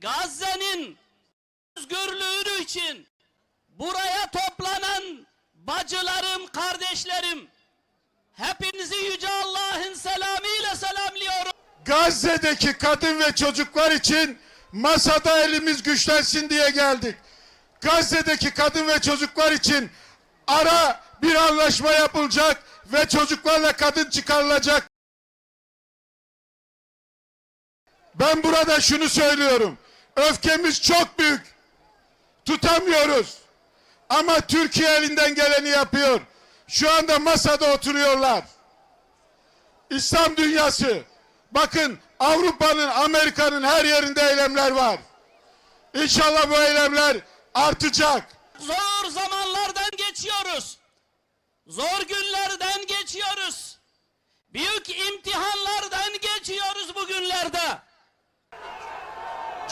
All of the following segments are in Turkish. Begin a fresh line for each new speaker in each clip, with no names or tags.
Gazze'nin özgürlüğü için buraya toplanan bacılarım, kardeşlerim, hepinizi Yüce Allah'ın selamıyla selamlıyorum.
Gazze'deki kadın ve çocuklar için masada elimiz güçlensin diye geldik. Gazze'deki kadın ve çocuklar için ara bir anlaşma yapılacak ve çocuklarla kadın çıkarılacak. Ben burada şunu söylüyorum. Öfkemiz çok büyük. Tutamıyoruz. Ama Türkiye elinden geleni yapıyor. Şu anda masada oturuyorlar. İslam dünyası. Bakın Avrupa'nın, Amerika'nın her yerinde eylemler var. İnşallah bu eylemler artacak.
Zor zamanlardan geçiyoruz. Zor günlerden geçiyoruz. Büyük imtihanlardan geçiyoruz bugünlerde.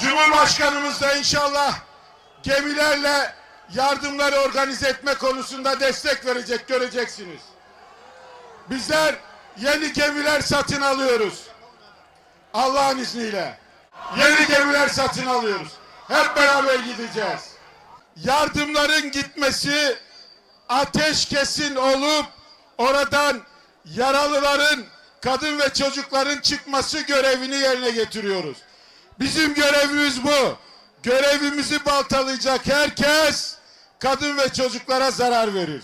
Cumhurbaşkanımız da inşallah gemilerle yardımları organize etme konusunda destek verecek göreceksiniz. Bizler yeni gemiler satın alıyoruz. Allah'ın izniyle. Yeni gemiler satın alıyoruz. Hep beraber gideceğiz. Yardımların gitmesi ateşkesin olup oradan yaralıların, kadın ve çocukların çıkması görevini yerine getiriyoruz. Bizim görevimiz bu. Görevimizi baltalayacak herkes kadın ve çocuklara zarar verir.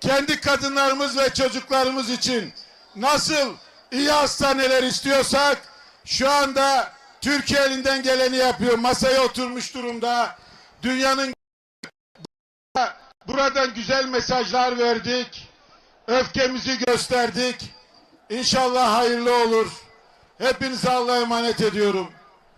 Kendi kadınlarımız ve çocuklarımız için nasıl iyi hastaneler istiyorsak şu anda Türkiye elinden geleni yapıyor. Masaya oturmuş durumda. Dünyanın buradan güzel mesajlar verdik. Öfkemizi gösterdik. İnşallah hayırlı olur. Hepinize Allah'a emanet ediyorum.